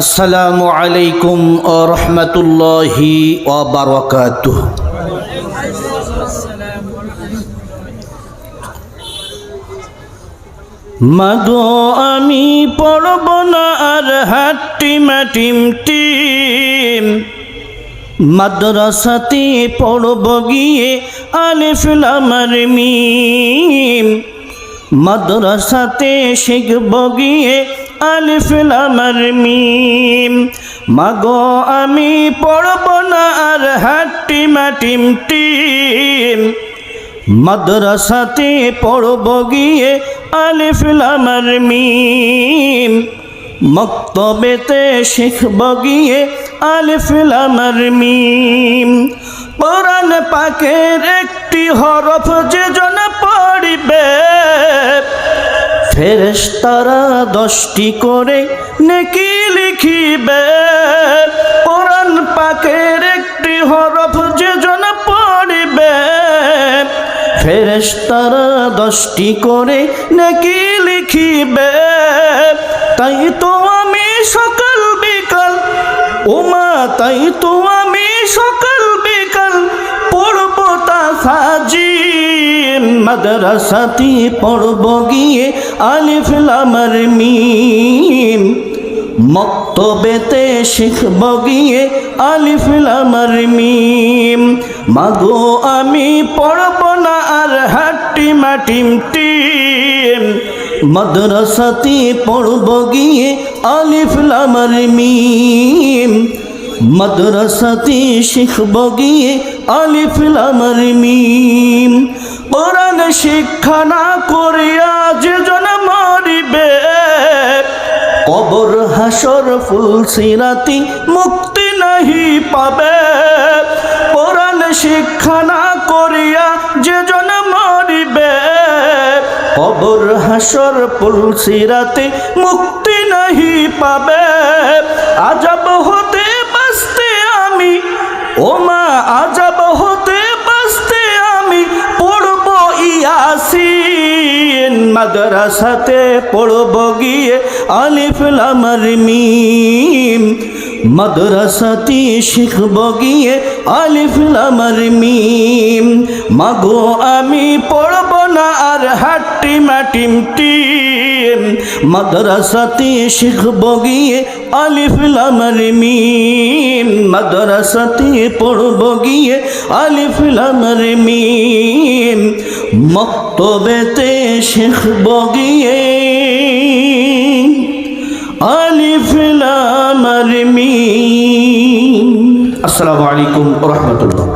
আসসালামু আলাইকুম ও রহমতুল্লাহি ওবরকাতুহ মাগো, আমি পড়ব না আর হাট্টি মাটিম টিম। মাদ্রাসাতে পড়ব গিয়ে আলিফ লামার মিম। মাদ্রাসাতে শিখব গিয়ে আলিফ লামার মিম। মাগো, আমি পড়ব না আর হাট্টি মাটিম টিম। মাদ্রাসাতে পড়ব গিয়ে আলিফ লামার মিম। মক্তবেতে শিখব গিয়ে আলিফ লামার মিম। কোরআন পাকের একটি হরফ যে জন পড়িবে ফেরেশতারা দশটি করে নেকি লিখিবে কোরআন পাকের একটি হরফ যে জন পড়িবে। ফেরেশতারা দশটি করে নেকি লিখিবে তাই তো আমি সকাল বিকাল ওমা তাই তো আমি সকাল বিকাল পড়ব তা সাজি মাদ্রাসাতে পড়ব গিয়ে আলিফ লামার মিম। মক্তবেতে শিখব গিয়ে আলিফ লামার মিম। মাগো, আমি পড়ব না আর হাট্টি মাটিম টিম। মাদ্রাসাতে পড়ব গিয়ে আলিফ লামার মিম। মাদ্রাসাতে শিখব গিয়ে আলিফ লামার মিম। কোরআন শিক্ষা না করিয়া যে কবর হাসর ফুল সিরাতি মুক্তি নাহি পাবে। কোরআন শিক্ষা না করিয়া যে জন মরিবে। কবর হাসর ফুল সিরাতি মুক্তি নাহি পাবে। আজব হতে বাঁচতে আমি, ওমা আজব মাদ্রাসাতে পড়ব গিয়ে আলিফ মিম। মাদ্রাসাতে শিখব গিয়ে আলিফ লামার মিম। মাগো, আমি পড়ব না আর হাট্টি মাটিম টিম। মাদ্রাসাতে শিখব গিয়ে আলিফ লামার মিম, মাদ্রাসাতে পড়ব গিয়ে আলিফ লামার মিম, মক্তবেতে শিখব গিয়ে। আলিফ লামার মিম। আসসালামু আলাইকুম রহমতুল্লাহ।